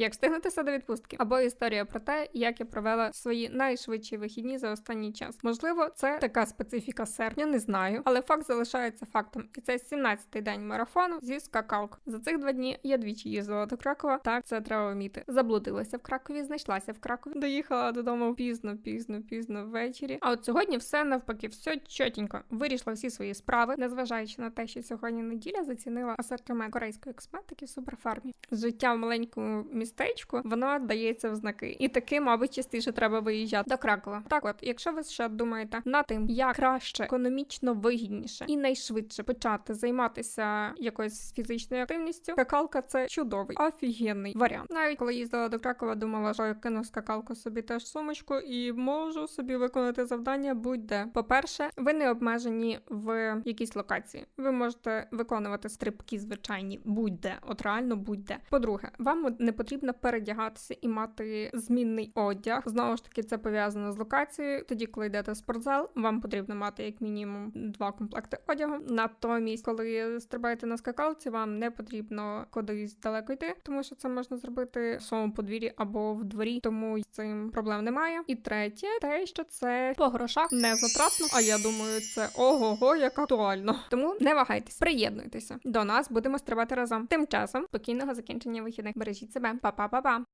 Як встигнутися до відпустки, або історія про те, як я провела свої найшвидші вихідні за останній час. Можливо, це така специфіка серпня, не знаю, але факт залишається фактом. І це 17-й день марафону зі скакалк. За цих два дні я двічі їздила до Кракова. Так, це треба вміти. Заблудилася в Кракові, знайшлася в Кракові, доїхала додому пізно, пізно, пізно ввечері. А от сьогодні все навпаки, все чотенько. Вирішила всі свої справи, незважаючи на те, що сьогодні неділя зацінила асортимент корейської косметики в суперфармі. Життя в маленькому містечку воно дається в знаки, і таки, мабуть, частіше треба виїжджати до Кракова. Так, от, якщо ви ще думаєте над тим, як краще, економічно вигідніше і найшвидше почати займатися якоюсь фізичною активністю, скакалка це чудовий, офігенний варіант. Навіть коли їздила до Кракова, думала, що я кину скакалку собі теж сумочку і можу собі виконати завдання будь-де. По-перше, ви не обмежені в якійсь локації. Ви можете виконувати стрибки звичайні будь-де, от реально будь-де. По-друге, вам не потрібно передягатися і мати змінний одяг. Знову ж таки, це пов'язано з локацією. Тоді, коли йдете в спортзал, вам потрібно мати як мінімум два комплекти одягу. Натомість, коли стрибаєте на скакалці, вам не потрібно кудись далеко йти, тому що це можна зробити в своєму подвір'ї або в дворі, тому з цим проблем немає. І третє, те, що це по грошах не затратно. А я думаю, це ого-го, як актуально. Тому не вагайтесь, приєднуйтеся до нас, будемо стрибати разом. Тим часом спокійного закінчення вихідних. Бережіть себе, Па-па-па-па.